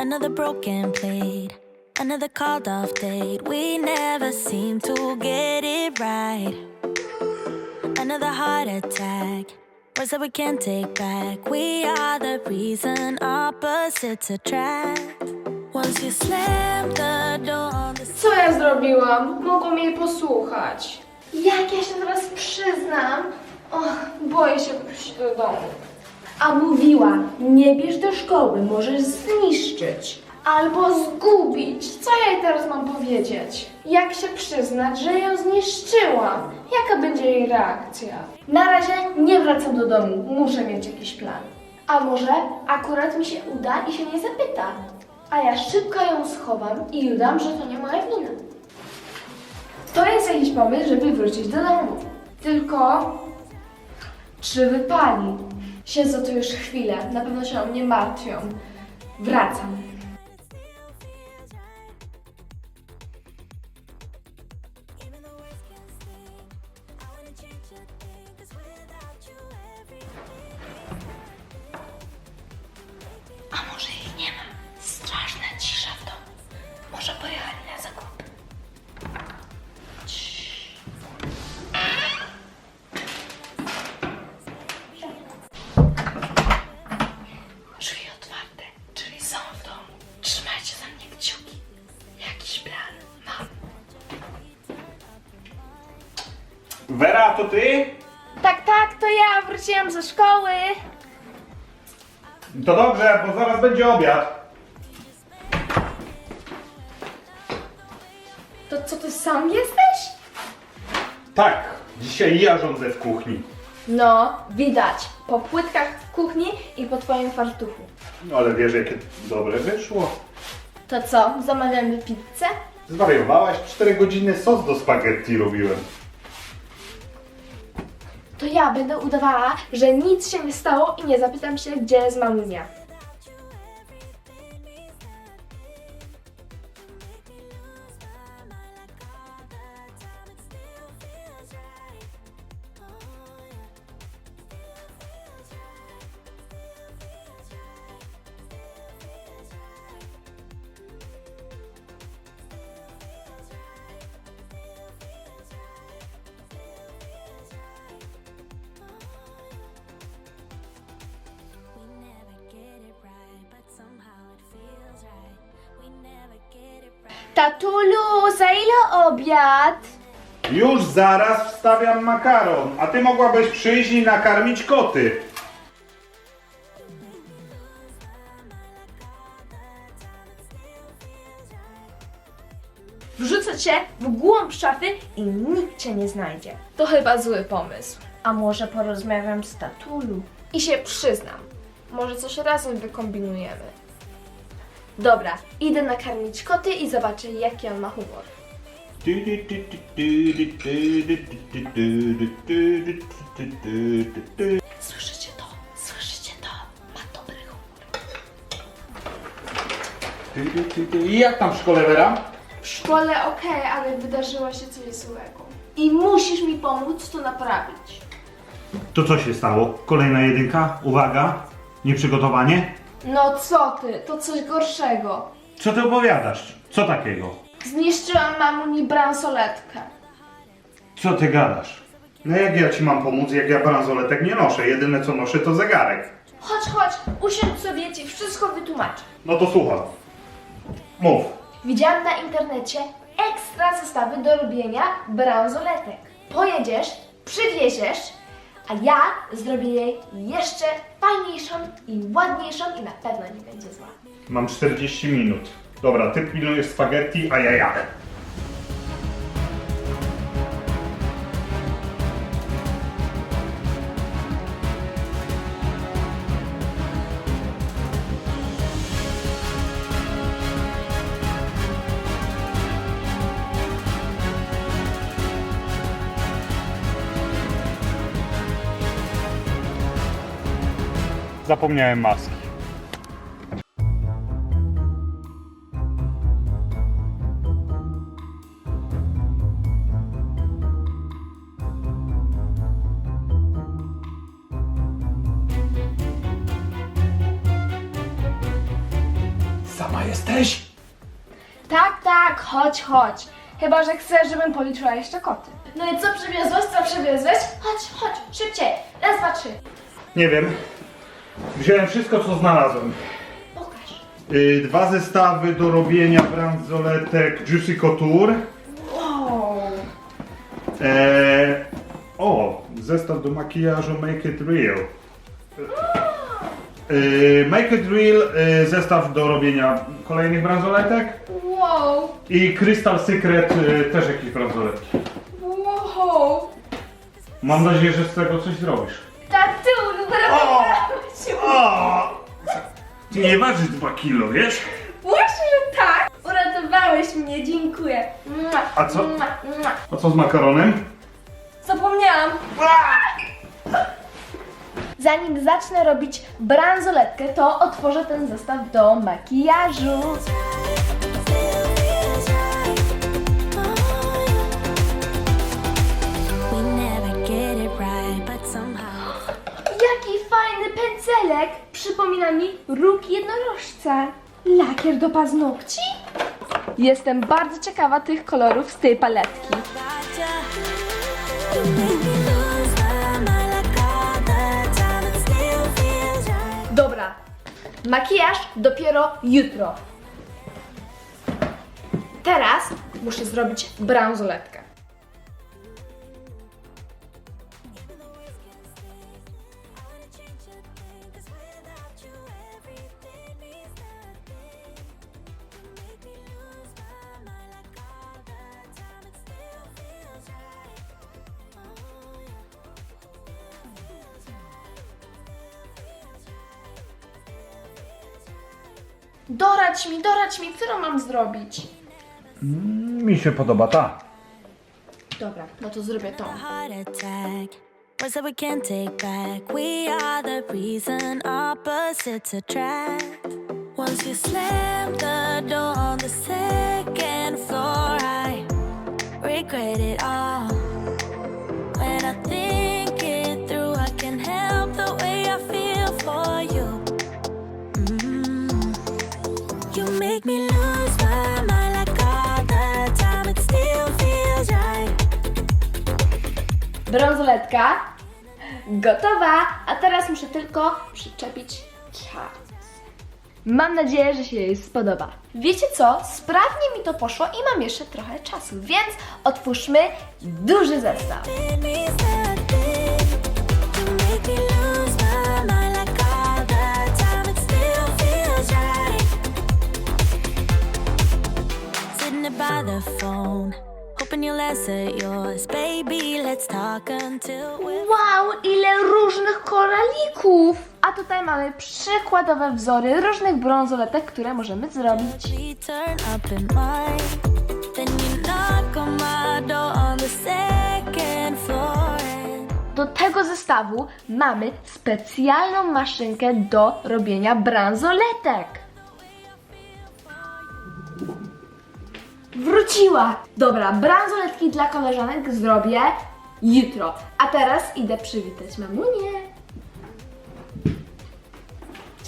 Another broken plate, another called off date. We never seem to get it right. Another heart attack, words that we can't take back. We are the reason opposites attract. Once you slam the door on the Co ja zrobiłam? Mogą mnie posłuchać. Jak ja się teraz przyznam? Och, boję się wrócić do domu. A mówiła, nie bierz do szkoły, możesz zniszczyć. Albo zgubić. Co ja jej teraz mam powiedzieć? Jak się przyznać, że ją zniszczyłam? Jaka będzie jej reakcja? Na razie nie wracam do domu, muszę mieć jakiś plan. A może akurat mi się uda i się nie zapyta. A ja szybko ją schowam i udam, że to nie moja wina. To jest jakiś pomysł, żeby wrócić do domu. Tylko czy wypali? Siedzę tu już chwilę, na pewno się o mnie martwią. Wracam. Wera, to ty? Tak, tak, to ja wróciłam ze szkoły. To dobrze, bo zaraz będzie obiad. To co, ty sam jesteś? Tak, dzisiaj ja rządzę w kuchni. No, widać. Po płytkach w kuchni i po twoim fartuchu. No ale wiesz, jakie dobre wyszło. To co, zamawiamy pizzę? Zwariowałaś? 4 godziny sos do spaghetti robiłem. To ja będę udawała, że nic się nie stało i nie zapytam się, gdzie jest mamunia. Tatulu, za ile obiad? Już zaraz wstawiam makaron, a ty mogłabyś przyjść i nakarmić koty. Wrzucę cię w głąb szafy i nikt cię nie znajdzie. To chyba zły pomysł. A może porozmawiam z Tatulu? I się przyznam. Może coś razem wykombinujemy. Dobra, idę nakarmić koty i zobaczę, jaki on ma humor. Słyszycie to? Słyszycie to? Ma dobry humor. I jak tam w szkole, Wera? W szkole okej, ale wydarzyło się coś złego. I musisz mi pomóc to naprawić. To co się stało? Kolejna jedynka? Uwaga! Nieprzygotowanie? No co ty, to coś gorszego. Co ty opowiadasz? Co takiego? Zniszczyłam mamuni bransoletkę. Co ty gadasz? No jak ja ci mam pomóc, jak ja bransoletek nie noszę? Jedyne co noszę to zegarek. Chodź, chodź, usiądź sobie, ci wszystko wytłumaczę. No to słucham. Mów. Widziałam na internecie ekstra zestawy do robienia bransoletek. Pojedziesz, przywieziesz, a ja zrobię jej jeszcze fajniejszą i ładniejszą i na pewno nie będzie zła. Mam 40 minut. Dobra, ty pilnujesz spaghetti, a ja jadę. Zapomniałem maski. Sama jesteś? Tak, tak, chodź, chodź. Chyba, że chcesz, żebym policzyła jeszcze koty. No i co przywiozłeś, co przywiozłeś? Chodź, chodź, szybciej. Raz, dwa, trzy. Nie wiem. Wziąłem wszystko, co znalazłem. Pokaż. Y, dwa zestawy do robienia bransoletek Juicy Couture. Wow. Eee, o, zestaw do makijażu Make It Real. Eee, Make It Real, e, zestaw do robienia kolejnych bransoletek. Wow. I Crystal Secret, e, też jakieś bransoletki. Wow. Mam nadzieję, że z tego coś zrobisz. Tatu, O! no O! Ty nie ważysz 2 kilo, wiesz? Właśnie, że tak. Uratowałeś mnie, dziękuję. Mua, A co? mua, mua. A co z makaronem? Zapomniałam. Zanim zacznę robić bransoletkę, to otworzę ten zestaw do makijażu. Still feels right. Yeah. We never get it right, but somehow. Jaki fajny pędzelek! Przypomina mi róg jednorożca. Lakier do paznokci? Jestem bardzo ciekawa tych kolorów z tej paletki. Dobra, makijaż dopiero jutro. Teraz muszę zrobić bransoletkę. Dorać mi, dorać mi, którą mam zrobić? Mi się podoba ta. Dobra, no to zrobię tą. heart attack. Words that we can't take back. We are the reason opposites attract. Once you slam the door on the second floor, I regret it all. Bransoletka gotowa, a teraz muszę tylko przyczepić czas. Mam nadzieję, że się jej spodoba. Wiecie co? Sprawnie mi to poszło i mam jeszcze trochę czasu, więc otwórzmy duży zestaw. Tutaj mamy przykładowe wzory różnych bransoletek, które możemy zrobić. Do tego zestawu mamy specjalną maszynkę do robienia bransoletek. Wróciła! Dobra, bransoletki dla koleżanek zrobię jutro. A teraz idę przywitać mamunię.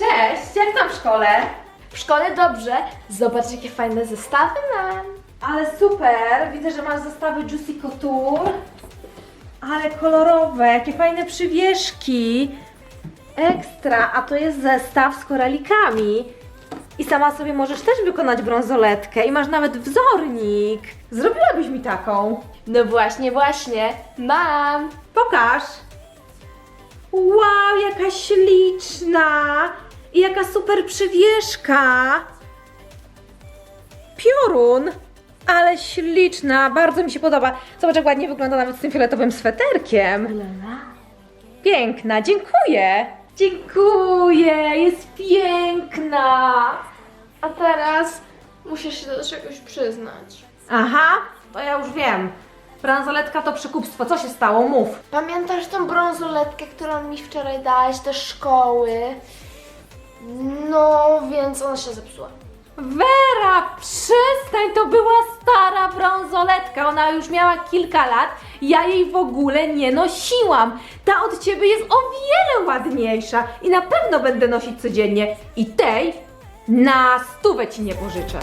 Cześć, jak tam w szkole? W szkole dobrze. Zobacz, jakie fajne zestawy mam. Ale super, widzę, że masz zestawy Juicy Couture. Ale kolorowe, jakie fajne przywieszki. Ekstra, a to jest zestaw z koralikami. I sama sobie możesz też wykonać brązoletkę i masz nawet wzornik. Zrobiłabyś mi taką. No właśnie, właśnie. Mam. Pokaż. Wow, jaka śliczna. I jaka super przywieszka. Piorun. Ale śliczna, bardzo mi się podoba. Zobacz, jak ładnie wygląda nawet z tym fioletowym sweterkiem. Lala. Piękna, dziękuję. Dziękuję, jest piękna. A teraz musisz się do czegoś przyznać. Aha, to ja już wiem. Bransoletka to przekupstwo. Co się stało? Mów. Pamiętasz tą brązoletkę, którą mi wczoraj dałeś do szkoły? No, więc ona się zepsuła. Wera, przestań, to była stara brązoletka. Ona już miała kilka lat. Ja jej w ogóle nie nosiłam. Ta od ciebie jest o wiele ładniejsza i na pewno będę nosić codziennie. I tej Na stówę ci nie pożyczę.